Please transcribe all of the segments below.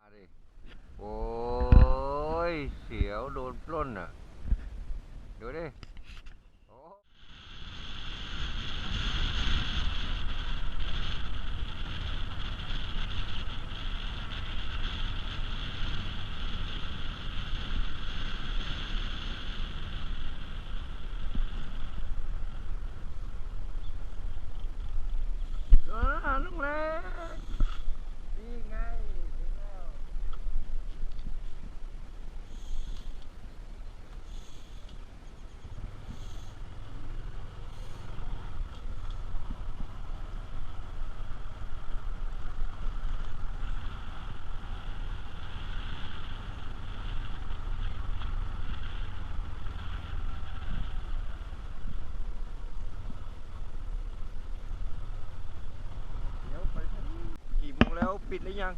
มาดิโอ้ย เสียวโดนปล้นอะ ดูดิโอ้อ่าลุงเล็กนี่ไงถึงแล้ว เดี๋ยวไปกี่โมงแล้ว ปิดหรือยัง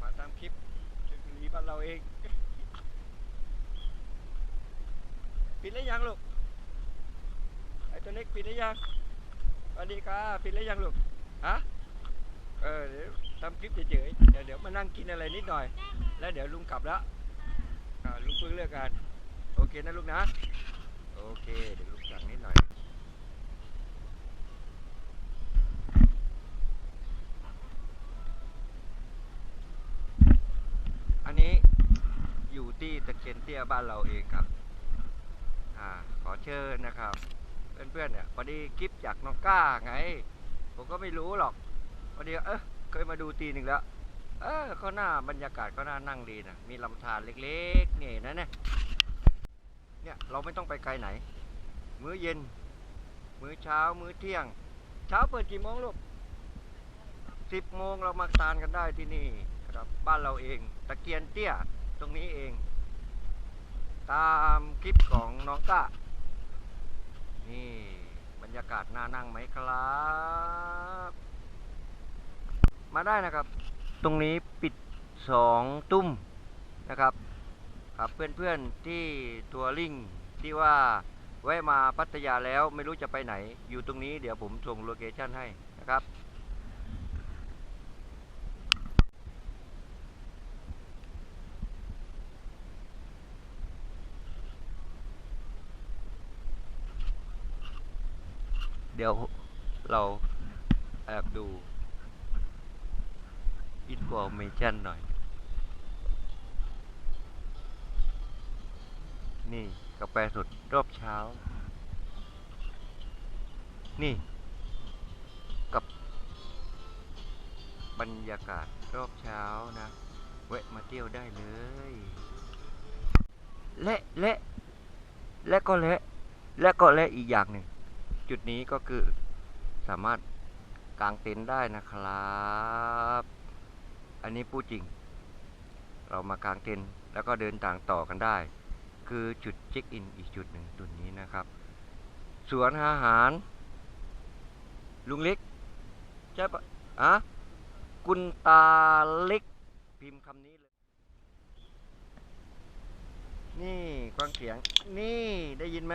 มาตามคลิปชลบุรีบ้านเราเอง ปิดหรือยังลูก ไอ้ตัวเล็กปิดหรือยังสวัสดีครับปิดหรือยังลูก ฮะ เออเดี๋ยวทำคลิปเฉยๆ เดี๋ยวเดี๋ยวมานั่งกินอะไรนิดหน่อย แล้วเดี๋ยวลุงกลับแล้วลุงเพิ่งเลิกงาน โอเคนะลูกนะ โอเค เดี๋ยวลุงสั่งนิดหน่อย อันนี้อยู่ที่ตะเคีย นเตี้ยบ้านเราเองครับอ่าขอเชิญนะครับ เพื่อนๆเนี่ยพอดีคลิปจากน้องก้าไง ผมก็ไม่รู้หรอกพอดีเออเคยมาดูทีหนึ่งแล้ว เออก็น่าบรรยากาศก็น่านั่งดีนะมีลำธารเล็กๆเนี่ยนะเนี่ยเนี่ยเราไม่ต้องไปไกลไหน มื้อเย็น มื้อเช้ามื้อเที่ยง เช้าเปิดกี่โมงลูกสิบโมงเรามาทานกันได้ที่นี่ครับบ้านเราเอง ตะเกียนเตี้ยตรงนี้เอง ตามคลิปของน้องก้า นี่บรรยากาศน่านั่งไหมครับ มาได้นะครับ ตรงนี้ปิดสองตุ้มนะครับ ครับเพื่อนๆที่ทัวริงที่ว่าแวะมาพัทยาแล้วไม่รู้จะไปไหน อยู่ตรงนี้เดี๋ยวผมส่งโลเคชั่นให้นะครับ เดี๋ยวเราแอบดูอินฟอร์เมชันหน่อย นี่กาแฟสดรอบเช้า นี่ กับบรรยากาศรอบเช้านะแวะมาเที่ยวได้เลย และและและก็และและก็และอีกอย่างหนึ่ง จุดนี้ก็คือสามารถกางเต็นท์ได้นะครับ อันนี้พูดจริง เรามากางเต็นท์แล้วก็เดินต่างต่อกันได้ คือจุดเช็คอินอีกจุดหนึ่งจุดนี้นะครับสวนอาหาร ลุงเล็กใช่ปะอะกุนตาเล็ก พิมพ์คำนี้เลย นี่ฟังเสียง นี่ได้ยินไหม